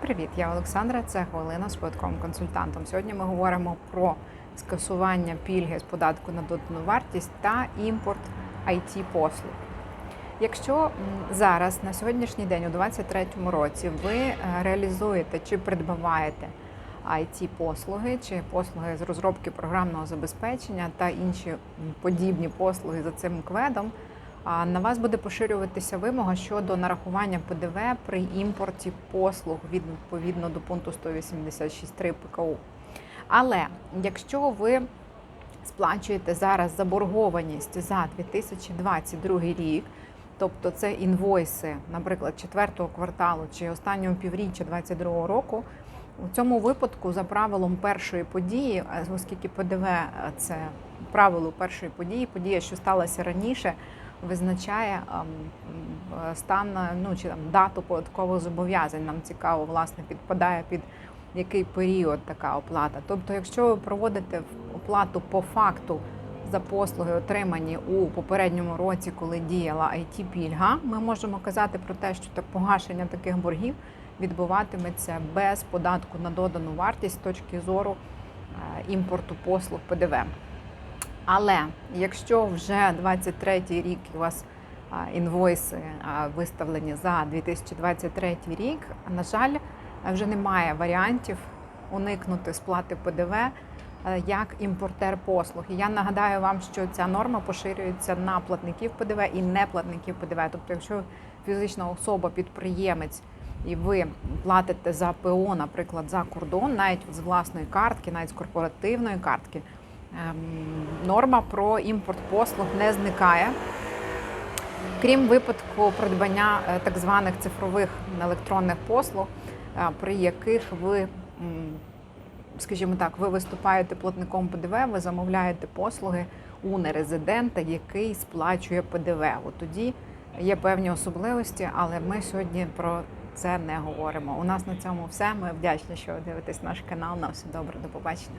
Привіт, я Олександра. Це хвилина з податковим консультантом. Сьогодні ми говоримо про скасування пільги з податку на додану вартість та імпорт it послуг. Якщо зараз на сьогоднішній день, у 2023 році, ви е, реалізуєте чи придбаваєте it послуги чи послуги з розробки програмного забезпечення та інші подібні послуги за цим кведом, на вас буде поширюватися вимога щодо нарахування ПДВ при імпорті послуг відповідно до пункту 186.3 ПКУ. Але якщо ви сплачуєте зараз заборгованість за 2022 рік, тобто це інвойси, наприклад, четвертого кварталу чи останнього півріччя 2022 року, у цьому випадку за правилом першої події, а оскільки ПДВ це правило першої події, подія, що сталася раніше, визначає ем, стан ну чи там дату податкових зобов'язань. Нам цікаво, власне, підпадає під який період така оплата. Тобто, якщо ви проводите оплату по факту за послуги, отримані у попередньому році, коли діяла it пільга ми можемо казати про те, що так погашення таких боргів відбуватиметься без податку на додану вартість з точки зору е, імпорту послуг ПДВ. Але якщо вже 23 рік у вас інвойси виставлені за 2023 рік, на жаль, вже немає варіантів уникнути сплати ПДВ е, як імпортер послуг. І я нагадаю вам, що ця норма поширюється на платників ПДВ і неплатників ПДВ. Тобто, якщо фізична особа, підприємець, і ви платите за ПО, наприклад, за кордон, навіть з власної картки, навіть з корпоративної картки, норма про імпорт послуг не зникає. Крім випадку придбання е, так званих цифрових електронних послуг, е, при яких ви, скажімо так, ви виступаєте платником ПДВ, ви замовляєте послуги у нерезидента, який сплачує ПДВ. От тоді є певні особливості, але ми сьогодні про це не говоримо. У нас на цьому все. Ми вдячні, що ви дивитесь наш канал. На все добре, до побачення.